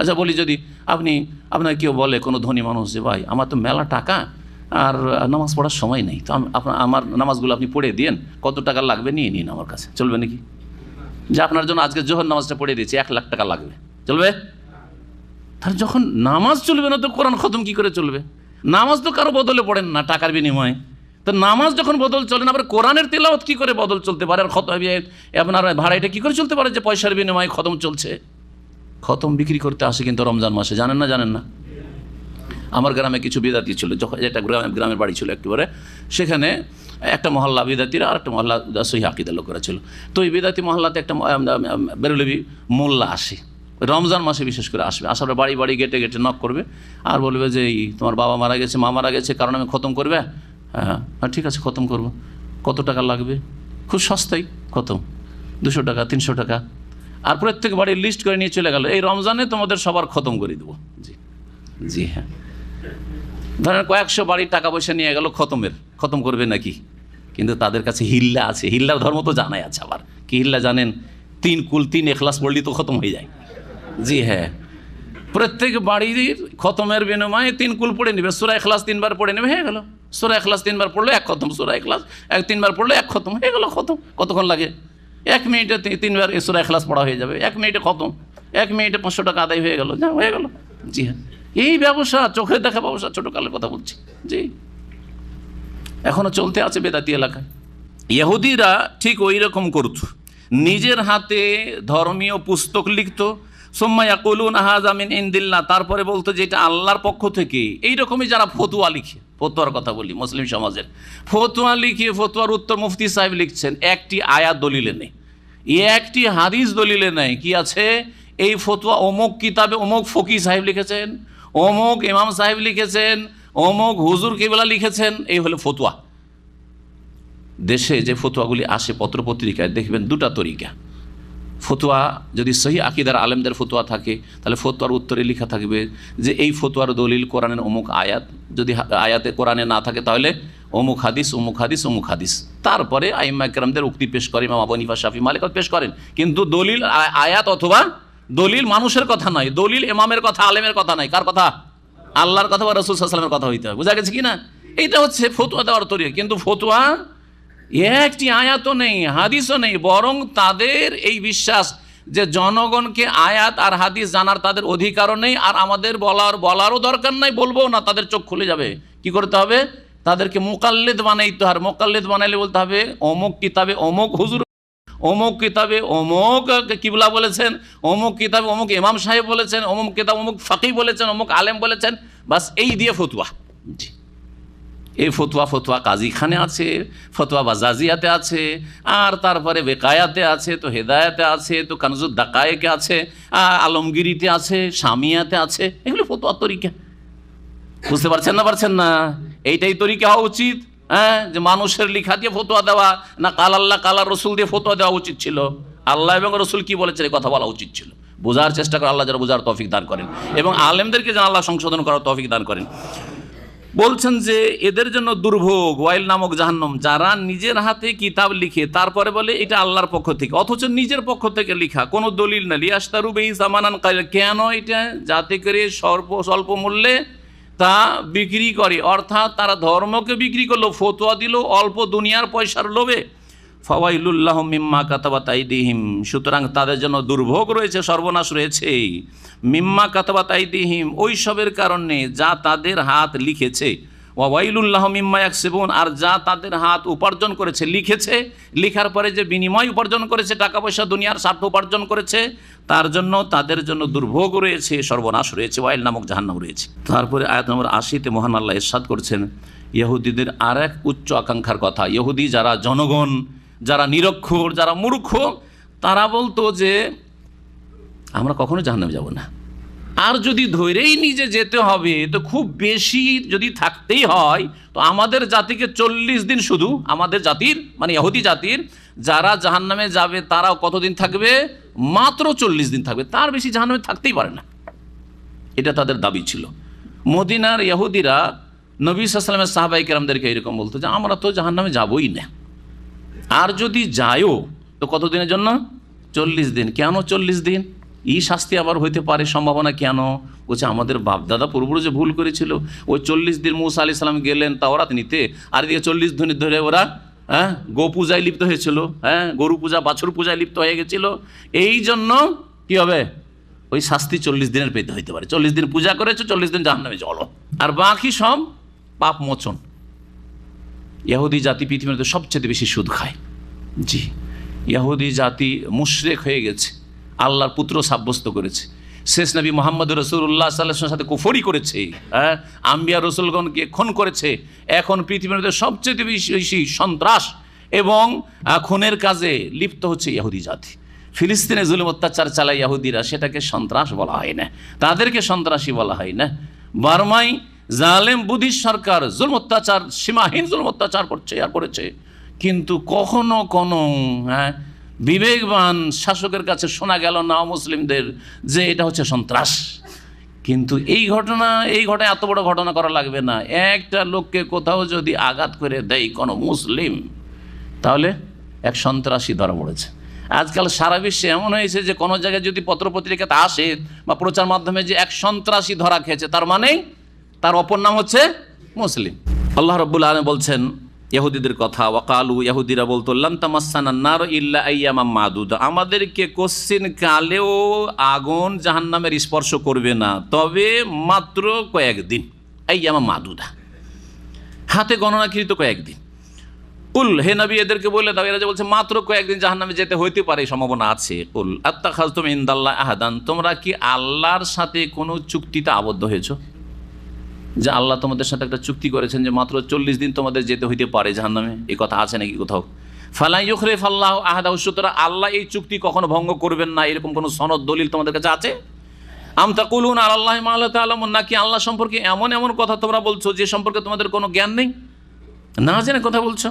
আচ্ছা বলি যদি আপনি, আপনার কেউ বলে কোনো ধনী মানুষ যে, ভাই, আমার তো মেলা টাকা আর নামাজ পড়ার সময় নেই। তো আপনার, আমার নামাজগুলো আপনি পড়ে দিন কত টাকা লাগবে নিয়ে নিন আমার কাছে। চলবে নাকি? যে, আপনার জন্য আজকে জোহর নামাজটা পড়ে দিয়েছি, এক লাখ টাকা লাগবে। চলবে? তাহলে যখন নামাজ চলবে না, তো কোরআন খতম কি করে চলবে? নামাজ তো কারও বদলে পড়েন না টাকার বিনিময়ে। তো নামাজ যখন বদল চলে না, আবার কোরআনের তেলাওয়াত কি করে বদল চলতে পারে? আর খত আপনার ভাড়া এটা কি করে চলতে পারে যে, পয়সার বিনিময়ে খতম চলছে? খতম বিক্রি করতে আসে কিন্তু রমজান মাসে, জানেন না জানেন না? আমার গ্রামে কিছু বিদাতি ছিল, যখন একটা গ্রামে, গ্রামের বাড়ি ছিল একেবারে, সেখানে একটা মহল্লা বিদাতির আর একটা মহল্লা সহি আকিদা লোকেরা ছিল। তো এই বিদাতি মহল্লাতে একটা বেরুলেবি মোল্লা আসে। রমজান মাসে বিশেষ করে আসবে। আসার বাড়ি বাড়ি গেটে গেটে নক করবে। আর বলবে যে, এই, তোমার বাবা মারা গেছে, মা মারা গেছে, কারণ আমি খতম করবে? হ্যাঁ হ্যাঁ ঠিক আছে, খতম করব। কত টাকা লাগবে? খুব সস্তাই, খতম। দুশো টাকা, তিনশো টাকা। আর প্রত্যেক বাড়ির লিস্ট করে নিয়ে চলে গেল। এই রমজানে তোমাদের সবার খতম করে দেবো। জি। জি হ্যাঁ। ধরেন কয়েকশো বাড়ির টাকা পয়সা নিয়ে গেল খতমের। খতম করবে নাকি? কিন্তু তাদের কাছে হিল্লা আছে। হিল্লার ধর্ম তো জানাই আছে আবার। কি হিল্লা জানেন? তিন কুল, তিন এখলাস পড়লি তো খতম হয়ে যায়। জি হ্যাঁ। প্রত্যেক বাড়ির খতমের বিনিময়ে তিন কুল পড়ে নেবে। সুরা এখলাস তিনবার পড়ে নেবে, হয়ে গেল। সুরা এখলাস তিনবার পড়লে এক খতম, সুরা এখলাস এক তিনবার পড়লে এক খতম, হয়ে গেল খতম। কতক্ষণ লাগে? এক মিনিটে তিনবার এসরা সুরা এখলাস পড়া হয়ে যাবে, এক মিনিটে কত এক মিনিটে পাঁচশো টাকা আদায় হয়ে গেল, যা হয়ে গেল। জি হ্যাঁ। এই ব্যবসা, চোখের দেখা ব্যবসা, ছোটোকালের কথা বলছি, জি। এখনও চলতে আছে বেদাতি এলাকায়। ইহুদিরা ঠিক ওই রকম করত। নিজের হাতে ধর্মীয় পুস্তক লিখত সোম্মাইয়া কলুন আহাজামিন ইন্দিল্লা তারপরে বলতো যে এটা আল্লাহর পক্ষ থেকে। এইরকমই যারা ফতুয়া লিখে, ফতুয়ার কথা বলি, মুসলিম সমাজের। ফতুয়া লিখিয়ে ফতুয়ার উত্তর মুফতি সাহেব লিখছেন, একটি আয়াত দলিলে নেই। একটি হাদিস দলিলে নেই, কি আছে? এই ফতুয়া অমুক কিতাবে অমুক ফকি সাহেব লিখেছেন, অমুক ইমাম সাহেব লিখেছেন, অমুক হুজুর কেবলা লিখেছেন, এই হলো ফতুয়া। দেশে যে ফতুয়াগুলি আসে পত্রপত্রিকায়, দেখবেন দুটা তরিকা। ফতুয়া, যদি সহি আকিদার আলেমদের ফতুয়া থাকে, তাহলে ফতুয়ার উত্তরে লেখা থাকবে যে এই ফতুয়ার দলিল কোরআনের অমুক আয়াত, যদি আয়াতে কোরআনে না থাকে তাহলে অমুক হাদিস অমুক হাদিস অমুক হাদিস। তারপরে আইম্মা একরামদের উক্তি পেশ করে মামা বনিফা শাফি, মালিক পেশ করেন। কিন্তু দলিল আয়াত অথবা দলিল মানুষের কথা নয়, দলিল এমামের কথা, আলেমের কথা নয়। কার কথা? আল্লাহর কথা বা রসুল সাল্লামের কথা হইতে হবে। বোঝা গেছে কি না? এইটা হচ্ছে ফতুয়া দেওয়ার তরিকা। কিন্তু ফতুয়া একটি আয়াতও নেই, হাদিসও নেই, বরং তাদের এই বিশ্বাস যে জনগণকে আয়াত আর হাদিস জানার তাদের অধিকারও নেই, আর আমাদের বলার, বলারও দরকার নাই বলব না, তাদের চোখ খুলে যাবে। কি করতে হবে? তাদেরকে মোকাল্লেদ বানাইতে হবে মোকাল্লেদ বানাইলে বলতে হবে, অমুক কিতাবে অমুক হুজুর, অমুক কিতাবে অমুক কিবলা বলেছেন, অমুক কিতাবে অমুক ইমাম সাহেব বলেছেন, অমুক কিতাব অমুক ফাকি বলেছেন, অমুক আলেম বলেছেন, বাস এই দিয়ে ফতুয়া। জি। এই ফতুয়া ফতুয়া কাজীখানে আছে, ফতুয়া বাজাজিয়াতে আছে, আর তারপরে বেকায়াতে আছে, তো হেদায়াতে আছে, তো কানজুদ দাকায়েকে আছে আলমগিরিতে আছে সামিয়াতে আছে, এগুলো ফতুয়ার তরিকা। বুঝতে পারছেন না পারছেন না? এইটাই তরিকা হওয়া উচিত হ্যাঁ? যে মানুষের লিখা দিয়ে ফতোয়া দেওয়া, না কাল আল্লাহ কালার রসুল দিয়ে ফতোয়া দেওয়া উচিত ছিল। আল্লাহ এবং রসুল কি বলেছেন, এই কথা বলা উচিত ছিল। বোঝার চেষ্টা করে আল্লাহ যারা বোঝার তৌফিক দান করেন। এবং আলেমদেরকে যেন আল্লাহ সংশোধন করার তৌফিক দান করেন। বলছেন যে এদের জন্য দুর্ভোগ, ওয়াইল নামক জাহান্নম। যারা নিজের হাতে কিতাব লিখে, তারপরে বলে এটা আল্লাহর পক্ষ থেকে। অথচ নিজের পক্ষ থেকে লিখা, কোনো দলিল না। লিয়াস্তারু বেই সামানান কেন এটা? যাতে করে স্বল্প স্বল্প মূল্যে তা বিক্রি করে। অর্থাৎ তারা ধর্মকে বিক্রি করল, ফতোয়া দিল, অল্প দুনিয়ার পয়সার লোভে। ফাওয়াইলুল্লাহ মিম্মা কাতাবা তাইদিহিম সুতরাং তাদের জন্য দুর্ভোগ রয়েছে, সর্বনাশ রয়েছে। মিম্মা কাতাবা তাইদিহিম ওই সবের কারণে যা তাদের হাত লিখেছে। ওয়াইলুল্লাহ মিম্মা একসেবন আর যা তাদের হাত উপার্জন করেছে, লিখেছে। লিখার পরে যে বিনিময় উপার্জন করেছে টাকা পয়সা দুনিয়ার স্বার্থ উপার্জন করেছে, তার জন্য তাদের জন্য দুর্ভোগ রয়েছে, সর্বনাশ রয়েছে, ওয়াইল নামক জাহান্নাম রয়েছে। তারপরে আয়াত নম্বর আশিতে মহান আল্লাহ ইরশাদ করছেন, ইহুদিদের আর এক উচ্চ আকাঙ্ক্ষার কথা, ইহুদি যারা জনগণ যারা নিরক্ষর, যারা মূর্খ, তারা বলতো যে, আমরা কখনো জাহান্নামে যাব না। আর যদি ধৈরেই নিজে যেতে হবে, তো খুব বেশি যদি থাকতেই হয়, তো আমাদের জাতিকে চল্লিশ দিন শুধু, আমাদের জাতির মানে ইহুদি জাতির, যারা জাহান্নামে যাবে, তারাও কতদিন থাকবে? মাত্র চল্লিশ দিন থাকবে। তার বেশি জাহান্নামে থাকতেই পারে না। এটা তাদের দাবি ছিল। মদিনার ইহুদিরা নবী সাল্লামের সাহাবাই কেরামদেরকে এরকম বলতো যে, আমরা তো জাহান্নামে যাবই না। আর যদি যায়ও, তো কতদিনের জন্য? চল্লিশ দিন। কেন চল্লিশ দিন? এই শাস্তি আবার হইতে পারে, সম্ভাবনা কেন? বলছে, আমাদের বাপদাদা পূর্বপুরুষ যে ভুল করেছিল, ওই চল্লিশ দিন মুসা আলি সাল্লাম গেলেন তাওরাত নিতে, আর এদিকে চল্লিশ দিন ধরে ওরা হ্যাঁ গো পূজায় লিপ্ত হয়েছিল হ্যাঁ গরু পূজা, বাছুর পূজায় লিপ্ত হয়ে গেছিল। এই জন্য কি হবে? ওই শাস্তি চল্লিশ দিনের পেতে হইতে পারে। চল্লিশ দিন পূজা করেছ, চল্লিশ দিন জাহান্নামে চলো। আর বাকি সব পাপ মোচন। ইহুদি জাতি পৃথিবীর মধ্যে সবচেয়ে বেশি সুদ খায়। জি। ইহুদি জাতি মুশরেক হয়ে গেছে। আল্লাহর পুত্র সাব্যস্ত করেছে। শেষ নবী মোহাম্মদ রসুল্লাহ সাল্লাহামের সাথে কুফরি করেছে। হ্যাঁ? আম্বিয়া রসুলগণকে খুন করেছে। এখন পৃথিবীর মধ্যে সবচেয়ে বেশি সন্ত্রাস এবং খুনের কাজে লিপ্ত হচ্ছে ইহুদি জাতি। ফিলিস্তিনে জুলুম অত্যাচার চালায় ইহুদিরা সেটাকে সন্ত্রাস বলা হয় না। তাদেরকে সন্ত্রাসী বলা হয় না। বার্মাই জালেম বুদ্ধির সরকার জুলম অত্যাচার সীমাহীন জুলম অত্যাচার করছে আর করেছে। কিন্তু কখনো কোনো হ্যাঁ বিবেকবান শাসকের কাছে শোনা গেল না মুসলিমদের যে এটা হচ্ছে সন্ত্রাস। কিন্তু এই ঘটনা এই ঘটনা এত বড় ঘটনা করা লাগবে না। একটা লোককে কোথাও যদি আঘাত করে দেয় কোনো মুসলিম, তাহলে এক সন্ত্রাসী ধরা পড়েছে। আজকাল সারা বিশ্বে এমন হয়েছে যে কোনো জায়গায় যদি পত্রপত্রিকাতে আসে বা প্রচার মাধ্যমে যে এক সন্ত্রাসী ধরা খেয়েছে, তার মানে তার অপর নাম হচ্ছে মুসলিম। আল্লাহ রব্বুল আলম বলছেন ইহুদিদের কথা, ওয়াকালু ইহুদিরা বলতো লান্তামাসান্নার ইল্লা আইয়ামা মাদুদ। আমাদেরকে কোশ্চিন কালেও আগুন জাহান্নামের স্পর্শ করবে না, তবে মাত্র কয়েকদিন। আইয়ামা মাদুদা। হাতে গণনাকৃত কয়েকদিন। কুল হে নবী, এদেরকে বলে দাও, এরা যে বলছে, মাত্র কয়েকদিন জাহান্নামে যেতে হইতে পারে, সম্ভাবনা আছে। কুল আত্মা খাজ তুমি ইন্দাল্লাহ আহাদান। তোমরা কি আল্লাহর সাথে কোনো চুক্তিতে আবদ্ধ হয়েছো? যে আল্লাহ তোমাদের সাথে একটা চুক্তি করেছেন যে মাত্র চল্লিশ দিন তোমাদের যেতে হইতে পারে জাহান্নামে। এ কথা আছে নাকি কোথাও? ফালাই ইউখরে ফাল্লাহ আহাদা সুতরাং আল্লাহ এই চুক্তি কখনো ভঙ্গ করবেন না, এরকম কোনো সনদ, দলিল তোমাদের কাছে আছে? আমতা কুলুন আল্লাহ আলম নাকি আল্লাহ সম্পর্কে এমন এমন কথা তোমরা বলছো যে সম্পর্কে তোমাদের কোনো জ্ঞান নেই? না জেনে কথা বলছো?